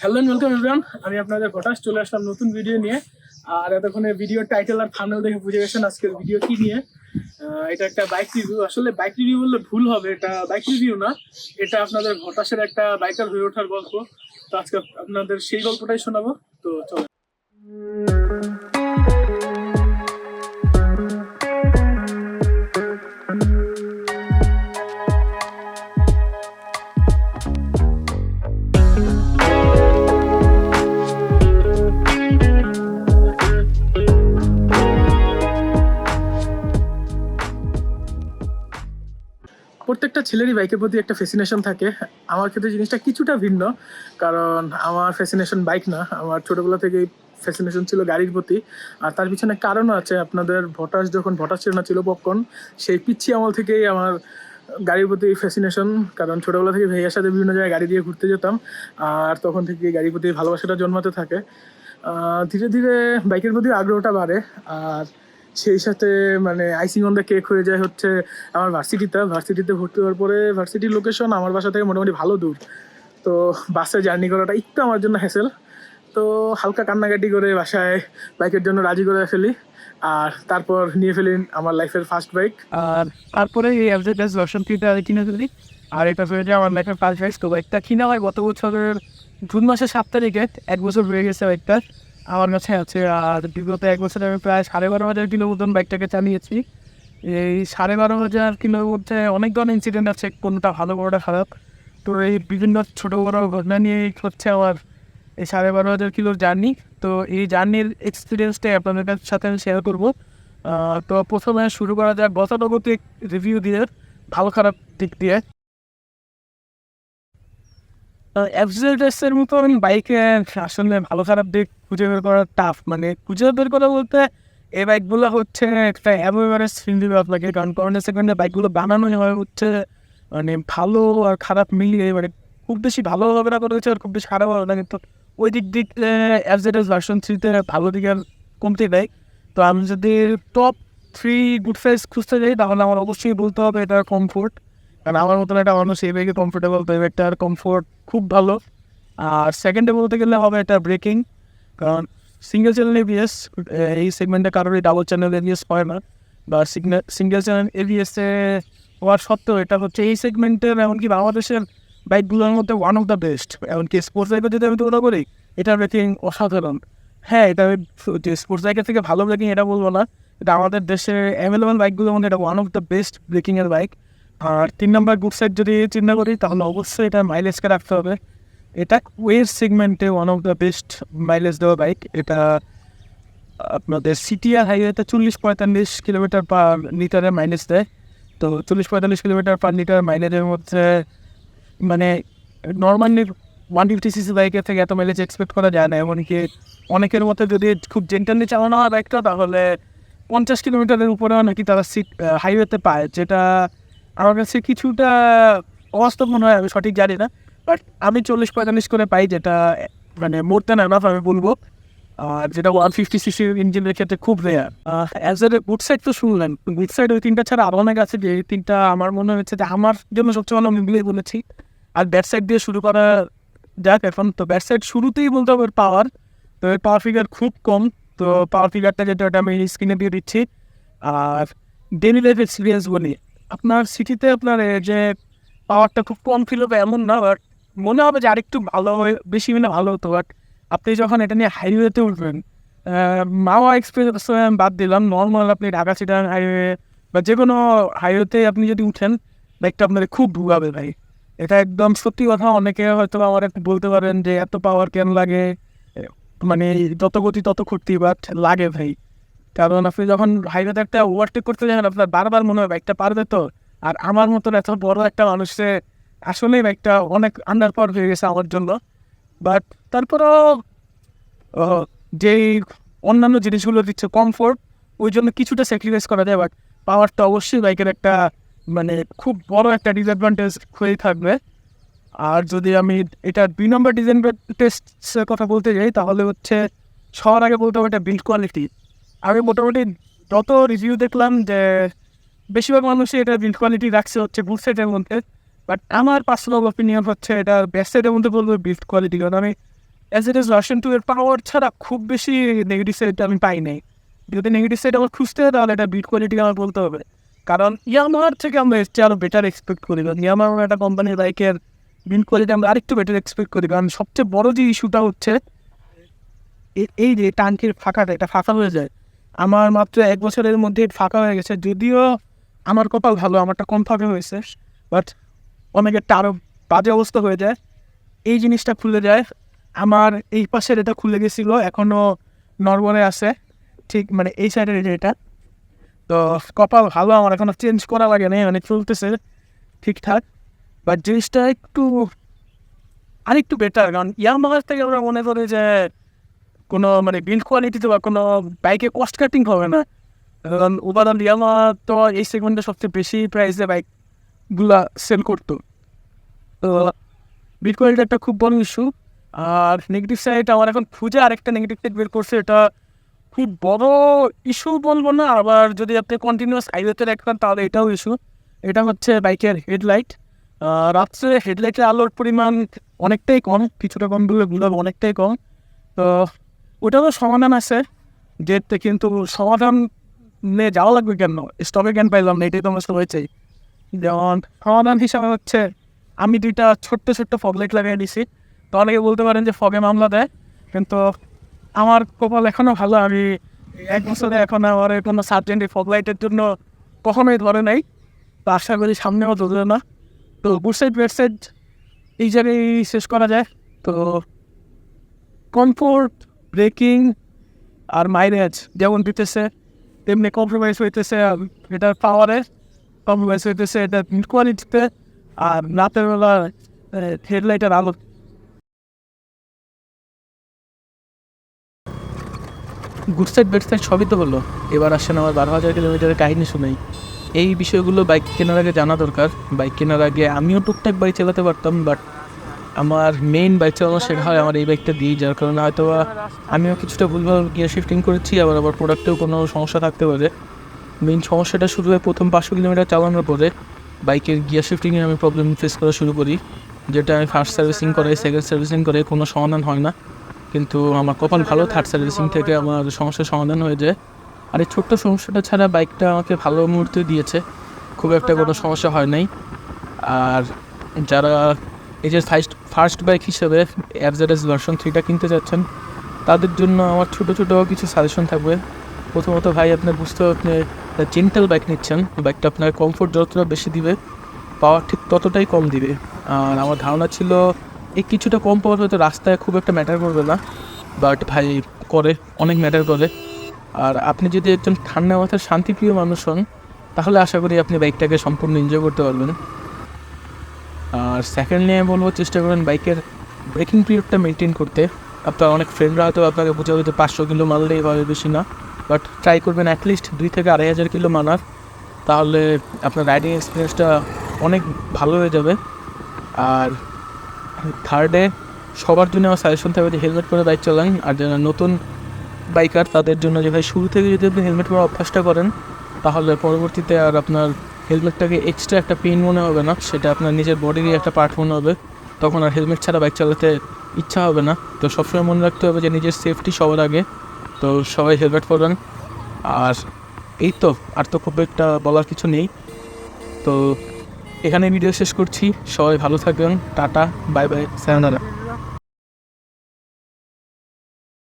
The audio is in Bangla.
হ্যালো ওয়েলকাম এভরিওয়ান আমি আপনাদের হঠাৎ চলে আসলাম নতুন ভিডিও নিয়ে। আর এতক্ষণে ভিডিও টাইটেল আর থাম্বনেল দেখে বুঝে গেছেন আজকের ভিডিও কি নিয়ে। এটা একটা বাইক রিভিউ আসলে বাইক রিভিউ বললে ভুল হবে, এটা বাইক রিভিউ না। এটা আপনাদের হতাশের একটা বাইকার হয়ে ওঠার গল্প। তো আজকে আপনাদের সেই গল্পটাই শোনাবো। তো চলো প্রত্যেকটা ছেলেরই বাইকের প্রতি একটা ফ্যাসিনেশন থাকে। আমার ক্ষেত্রে জিনিসটা কিছুটা ভিন্ন, কারণ আমার ফ্যাসিনেশন বাইক না। আমার ছোটোবেলা থেকেই ফ্যাসিনেশন ছিল গাড়ির প্রতি। আর তার পিছনে কারণও আছে। আপনাদের ভটাস যখন ভটাস ছিল না ছিল পপকর্ন সেই পিচ্ছি আমল থেকেই আমার গাড়ির প্রতি ফ্যাসিনেশন কারণ ছোটোবেলা থেকে ভাইয়ের সাথে বিভিন্ন জায়গায় গাড়ি দিয়ে ঘুরতে যেতাম। আর তখন থেকে গাড়ির প্রতি ভালোবাসাটা জন্মাতে থাকে। ধীরে ধীরে বাইকের প্রতি আগ্রহটা বাড়ে। আর সেই সাথে মানে আইসিং অন দ্য কেক হয়ে যায় হচ্ছে আমার ভার্সিটিতে ভার্সিটিতে ভর্তি হওয়ার পরে ভার্সিটির লোকেশন আমার বাসা থেকে মোটামুটি ভালো দূর। তো বাসে জার্নি করাটা একটু আমার জন্য হ্যাসেল তো হালকা কান্নাকাটি করে বাসায় বাইকের জন্য রাজি করে ফেলি। আর তারপর নিয়ে ফেলি আমার লাইফের ফার্স্ট বাইক আর তারপরে এই অ্যাভজেটাস ভার্সন থ্রিটা কিনে ফেলি। আর এটা যায় আমার লাইফের ফার্স্ট বাইক তো বাইকটা কিনা হয় গত বছরের জুন মাসের সাত তারিখে, এক বছর হয়ে গেছে বাইকটা আমার কাছে আছে, আর বিগত এক বছরে আমি প্রায় সাড়ে বারো হাজার কিলো মতন বাইকটাকে চালিয়েছি। এই সাড়ে বারো হাজার কিলোর মধ্যে অনেক ধরনের ইনসিডেন্ট আছে, কোনটা ভালো, কোনটা খারাপ। তো এই বিভিন্ন ছোটো বড়ো ঘটনা নিয়ে হচ্ছে আমার এই সাড়ে বারো হাজার কিলোর জার্নি তো এই জার্নির এক্সপিরিয়েন্সটাই আপনাদের সাথে আমি শেয়ার করব। তো প্রথমে শুরু করা যাক গতানুগতিক রিভিউ দিয়ে, ভালো খারাপ দিক দিয়ে। এফজেডএসের মতন বাইকে আসলে ভালো খারাপ দিক খুঁজে বের করা টাফ মানে খুঁজে বের করা বলতে এই বাইকগুলো হচ্ছে, একটা অ্যাভোভারেজ ফিল দিবে আপনাকে, কারণ কর্নার সেকেন্ডে বাইকগুলো বানানো হয় হচ্ছে মানে ভালো আর খারাপ মিলিয়ে মানে খুব বেশি ভালো হবে না করেছে আর খুব বেশি খারাপ হবে না, কিন্তু ওই দিক দিক এফজেডএস ভার্সন থ্রিতে ভালো দিকে আর কমতে দেয়। তো আমি যদি টপ থ্রি গুড ফেস খুঁজতে যাই, তাহলে আমার অবশ্যই বলতে হবে এটা কমফোর্ট কারণ আমার মতন একটা মানুষ এই ব্যাগে কমফোর্টেবল তো এই ব্যাগটার কমফোর্ট খুব ভালো। আর সেকেন্ডে বলতে গেলে হবে এটা ব্রেকিং কারণ সিঙ্গেল চ্যানেল এবিএস এই সেগমেন্টে কারোরই ডাবল চ্যানেল এবিএস হয় না বা সিঙ্গেল চ্যানেল এবিএসে হওয়ার সত্ত্বেও এটা হচ্ছে এই সেগমেন্টের এমনকি বাংলাদেশের বাইকগুলোর মধ্যে ওয়ান অফ দ্য বেস্ট এমনকি স্পোর্টস বাইকের যদি আমি তুলনা করি এটার ব্রেকিং অসাধারণ। হ্যাঁ এটা যে স্পোর্টস বাইকের থেকে ভালো ব্রেকিং এটা বলব না, এটা আমাদের দেশে অ্যাভেলেবল বাইকগুলোর মধ্যে এটা ওয়ান অফ দ্য বেস্ট ব্রেকিংয়ের বাইক আর তিন নম্বর গুড সাইড যদি চিন্তা করি, তাহলে অবশ্যই এটা মাইলেজকে রাখতে হবে। এটা ওয়ের সেগমেন্টে one of the best mileage দেওয়া বাইক এটা আপনাদের সিটিআর হাইওয়েতে চল্লিশ পঁয়তাল্লিশ কিলোমিটার পার লিটারের মাইলেজ দেয়। তো চল্লিশ পঁয়তাল্লিশ কিলোমিটার পার লিটার মাইলেজের মধ্যে মানে নর্মালি ওয়ান ফিফটি সিসি বাইকের থেকে এত মাইলেজ এক্সপেক্ট করা যায় না। এমনকি অনেকের মতে যদি খুব জেন্টালি চালানো হয় বাইকটা তাহলে পঞ্চাশ কিলোমিটারের উপরেও নাকি তারা সিট হাইওয়েতে পায়। যেটা আমার কাছে কিছুটা অবাস্তব মনে হয়, আমি সঠিক জানি না। বাট আমি চল্লিশ পঁয়তাল্লিশ করে পাই যেটা মানে মোর দেন এনাফ আমি বলব। আর যেটা ওয়ান ফিফটি সিসি ইঞ্জিনের ক্ষেত্রে খুব rare as a good side তো শুনলেন। গুড সাইড ওই তিনটা ছাড়া আরও অনেক আছে যে তিনটা আমার মনে হচ্ছে যে আমার জন্য সবচেয়ে ভালো আমি বলেছি। আর ব্যাট সাইড দিয়ে শুরু করা যাক এখন। তো ব্যাট সাইড শুরুতেই বলতে হবে পাওয়ার তো এর পাওয়ার ফিগার খুব কম। তো পাওয়ার ফিগারটা যেটা, ওটা আমি স্ক্রিনে দিয়ে দিচ্ছি। আর ডেলি লাইফ এক্সপিরিয়েন্স বলি। আপনার সিটিতে আপনার যে পাওয়ারটা খুব কম ফিল হবে এমন না বাট মনে হবে যে আরেকটু ভালো হয়ে, বেশি মিলে ভালো হতো বাট আপনি যখন এটা নিয়ে হাইওয়েতে উঠবেন মাওয়া এক্সপ্রেস বাদ দিলাম নর্মাল আপনি ঢাকা সিটার হাইওয়ে বা যে কোনো হাইওয়েতে আপনি যদি উঠেন বাইকটা আপনার খুব ভুগাবে ভাই। এটা একদম সত্যি কথা, অনেকে হয়তো আমার একটু বলতে পারেন যে এত পাওয়ার কেন লাগে? মানে যত গতি তত ক্ষতি বাট লাগে ভাই। কারণ আপনি যখন হাইওয়েতে একটা ওভারটেক করতে যাবেন, আপনার বারবার মনে হয় বাইকটা পারবে তো আর আমার মতন এত বড় একটা মানুষে আসলেই বাইকটা অনেক আন্ডার পাওয়ার হয়ে গেছে আমার জন্য। বাট তারপরও যেই অন্যান্য জিনিসগুলো দিচ্ছে কমফোর্ট ওই জন্য কিছুটা স্যাক্রিফাইস করা যায়। বাট পাওয়ারটা অবশ্যই বাইকের একটা মানে খুব বড় একটা ডিসঅ্যাডভান্টেজ হয়ে থাকবে। আর যদি আমি এটা দুই নম্বর ডিসঅ্যাডভান্টেজের কথা বলতে যাই, তাহলে হচ্ছে সবার আগে বলতে হবে এটা বিল্ড কোয়ালিটি আমি মোটামুটি যত রিভিউ দেখলাম যে, বেশিরভাগ মানুষই এটা বিল্ড কোয়ালিটি রাখছে হচ্ছে বুট সেটের মধ্যে। বাট আমার পার্সোনাল অপিনিয়ন হচ্ছে এটা বেস্ট সেটের মধ্যে বলব বিল্ড কোয়ালিটি কারণ আমি as it is version two এর পাওয়ার ছাড়া খুব বেশি নেগেটিভ সাইড আমি পাই নাই। যদি নেগেটিভ সাইড আমার খুঁজতে হয়, তাহলে এটা বিট কোয়ালিটি আমার বলতে হবে। কারণ ইয়ামার থেকে আমরা এর আরও বেটার এক্সপেক্ট করি। কারণ ইয়ামার একটা কোম্পানির লাইকের বিল্ড কোয়ালিটি আমরা আরেকটু বেটার এক্সপেক্ট করি। কারণ সবচেয়ে বড় যে ইস্যুটা হচ্ছে এই যে টাঙ্কির ফাঁকাটা, এটা ফাঁকা হয়ে যায়। আমার মাত্র এক বছরের মধ্যে ফাঁকা হয়ে গেছে। যদিও আমার কপাল ভালো, আমারটা কম ফাঁকা হয়েছে। বাট অনেকেরটা আরও বাজে অবস্থা হয়ে যায়। এই জিনিসটা খুলে যায়। আমার এই পাশের এটা খুলে গেছিল এখনও নর্মালে আছে। ঠিক মানে এই সাইডের যে এটা। তো কপাল ভালো, আমার এখনও চেঞ্জ করা লাগে না মানে চলতেছে ঠিকঠাক। বাট জিনিসটা একটু, আরেকটু বেটার কারণ ইয়ামাহার থেকে আমরা মনে করি যে কোনো মানে বিল্ড কোয়ালিটিতে বা কোনো বাইকে কস্ট কাটিং হবে না। কারণ উপাদান ইয়ামা তো এই সেগমেন্টে সবচেয়ে বেশি প্রাইসে বাইকগুলা সেল করতো। তো বিল্ড কোয়ালিটি একটা খুব বড় ইস্যু আর নেগেটিভ সাইড আমার এখন খুঁজে আরেকটা নেগেটিভ সাইড বের করছে এটা খুব বড় ইস্যু বলব না আবার যদি আপনি কন্টিনিউয়াস হাইওয়েতে রাখবেন তাহলে এটাও ইস্যু এটা হচ্ছে বাইকের হেডলাইট রাত্রে হেডলাইটের আলোর পরিমাণ অনেকটাই কম কিছুটা কম বললে অনেকটাই কম। তো ওটারও সমাধান আছে যেতে কিন্তু সমাধান নিয়ে যাওয়া লাগবে কেন? স্টপে কেন পাইলাম না এটাই তো আমার সবাই চাই। যেমন সমাধান হিসাবে হচ্ছে আমি দুইটা ছোট্ট ছোট্ট ফগলাইট লাগিয়ে দিছি। তো অনেকে বলতে পারেন যে ফগে মামলা দেয়, কিন্তু আমার কপাল এখনও ভালো। আমি এক বছরে এখন আমার কোনো সার্জেন্ট ফগলাইটের জন্য কখনোই ধরে নাই। তো আশা করি সামনেও ধরবে না। তো বুটসাইড ওয়েবসাইট এই জায়গায় শেষ করা যায়। তো কমফোর্ট ব্রেকিং আর মাইলেজ যেমন দিতেছে, তেমনি কম্প্রোমাইজ হইতেছে এটার পাওয়ারে কম্প্রোমাইজ হইতেছে, এটা কোয়ালিটিতে আর রাতের বেলা হেডলাইটের আলো গুড সাইড বেড সাইড সবই তো হলো। এবার আসেন আমার বারো হাজার কিলোমিটারের কাহিনী শুনেই। এই বিষয়গুলো বাইক কেনার আগে জানা দরকার। বাইক কেনার আগে আমিও টুকটাক বাইক চালাতে পারতাম বাট আমার মেইন বাইক চালানো শেখা হয় আমার এই বাইকটা দিই যার কারণে হয়তো আমিও কিছুটা ভুলভাল গিয়ার শিফটিং করেছি, আবার আবার প্রোডাক্টেও কোনো সমস্যা থাকতে পারে। মেইন সমস্যাটা শুরু হয় প্রথম পাঁচশো কিলোমিটার চালানোর পরে। বাইকের গিয়ার শিফটিংয়ে আমি প্রবলেম ফেস করা শুরু করি। যেটা আমি ফার্স্ট সার্ভিসিং করে সেকেন্ড সার্ভিসিং করে কোনো সমাধান হয় না। কিন্তু আমার কপাল ভালো থার্ড সার্ভিসিং থেকে আমার সমস্যার সমাধান হয়ে যায়। আর এই ছোট্ট সমস্যাটা ছাড়া বাইকটা আমাকে ভালো মুহূর্তে দিয়েছে। খুব একটা কোনো সমস্যা হয় নাই। আর যারা এই যে ফার্স্ট ফার্স্ট বাইক হিসেবে অ্যাভজেডএস ভার্সন থ্রিটা কিনতে যাচ্ছেন, তাদের জন্য আমার ছোটো ছোটো কিছু সাজেশন থাকবে। প্রথমত ভাই, আপনার বুঝতে আপনি জেন্টাল বাইক নিচ্ছেন। বাইকটা আপনার কমফোর্ট যতটা বেশি দিবে পাওয়ার ঠিক ততটাই কম দিবে। আর আমার ধারণা ছিল, এই কিছুটা কম পাওয়ার হয়তো রাস্তায় খুব একটা ম্যাটার করবে না। বাট ভাই, করে, অনেক ম্যাটার করে। আর আপনি যদি একজন ঠান্ডা মাথার শান্তিপ্রিয় মানুষ হন, তাহলে আশা করি আপনি বাইকটাকে সম্পূর্ণ এনজয় করতে পারবেন। আর সেকেন্ডলি আমি বলব, চেষ্টা করেন বাইকের ব্রেকিং পিরিয়ডটা মেনটেন করতে। আপনার অনেক ফ্রেন্ডরা হয়তো আপনাকে বোঝাবে যে পাঁচশো কিলো মারলেই হবে বেশি না। বাট ট্রাই করবেন অ্যাটলিস্ট দুই থেকে আড়াই হাজার কিলো মানার, তাহলে আপনার রাইডিং এক্সপিরিয়েন্সটা অনেক ভালো হয়ে যাবে। আর থার্ডে সবার জন্য আমার সাজেশন থাকবে যে হেলমেট পরে বাইক চালান, আর যারা নতুন বাইকার তাদের জন্য যে ভাই শুরু থেকে যদি আপনি হেলমেট পরে অভ্যাসটা করেন, তাহলে পরবর্তীতে আর আপনার হেলমেটটাকে এক্সট্রা একটা পেন মনে হবে না, সেটা আপনার নিজের বডিরই একটা পার্ট মনে হবে। তখন আর হেলমেট ছাড়া বাইক চালাতে ইচ্ছা হবে না। তো সবসময় মনে রাখতে হবে যে নিজের সেফটি সবার আগে। তো সবাই হেলমেট পরবেন। আর এই তো, আর তো খুব একটা বলার কিছু নেই। তো এখানে ভিডিও শেষ করছি। সবাই ভালো থাকবেন। Tata, bye bye sayonara